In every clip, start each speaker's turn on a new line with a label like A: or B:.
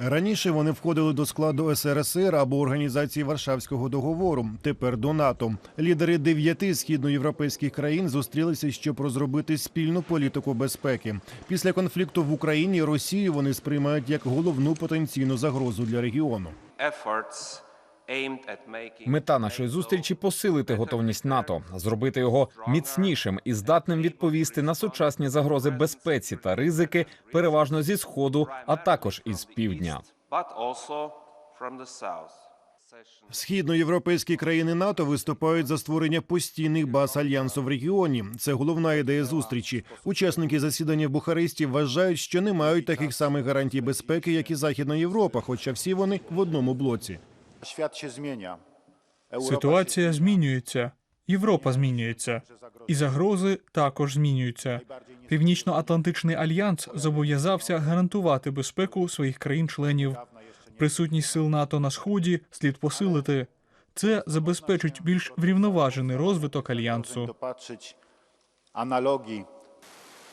A: Раніше вони входили до складу СРСР або Організації Варшавського договору. Тепер до НАТО. Лідери дев'яти східноєвропейських країн зустрілися, щоб розробити спільну політику безпеки. Після конфлікту в Україні Росію вони сприймають як головну потенційну загрозу для регіону.
B: Мета нашої зустрічі посилити готовність НАТО, зробити його міцнішим і здатним відповісти на сучасні загрози безпеці та ризики, переважно зі сходу, а також із півдня.
A: Східноєвропейські країни НАТО виступають за створення постійних баз альянсу в регіоні. Це головна ідея зустрічі. Учасники засідання в Бухаресті вважають, що не мають таких самих гарантій безпеки, як і Західна Європа, хоча всі вони в одному блоці.
C: Ситуація змінюється, Європа змінюється, і загрози також змінюються. Північно-Атлантичний альянс зобов'язався гарантувати безпеку своїх країн-членів. Присутність сил НАТО на сході слід посилити. Це забезпечить більш врівноважений розвиток альянсу.
D: analogii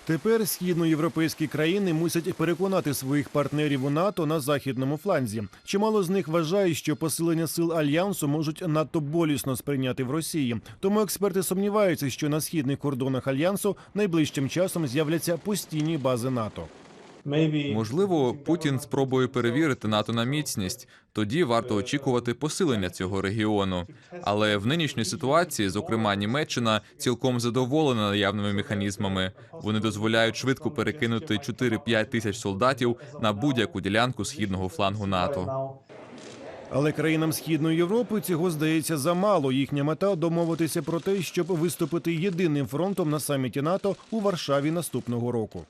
A: Тепер східноєвропейські країни мусять переконати своїх партнерів у НАТО на західному фланзі. Чимало з них вважають, що посилення сил альянсу можуть надто болісно сприйняти в Росії. Тому експерти сумніваються, що на східних кордонах альянсу найближчим часом з'являться постійні бази НАТО.
E: Можливо, Путін спробує перевірити НАТО на міцність. Тоді варто очікувати посилення цього регіону. Але в нинішній ситуації, зокрема Німеччина, цілком задоволена наявними механізмами. Вони дозволяють швидко перекинути 4-5 тисяч солдатів на будь-яку ділянку східного флангу НАТО.
A: Але країнам східної Європи цього здається замало. Їхня мета домовитися про те, щоб виступити єдиним фронтом на саміті НАТО у Варшаві наступного року.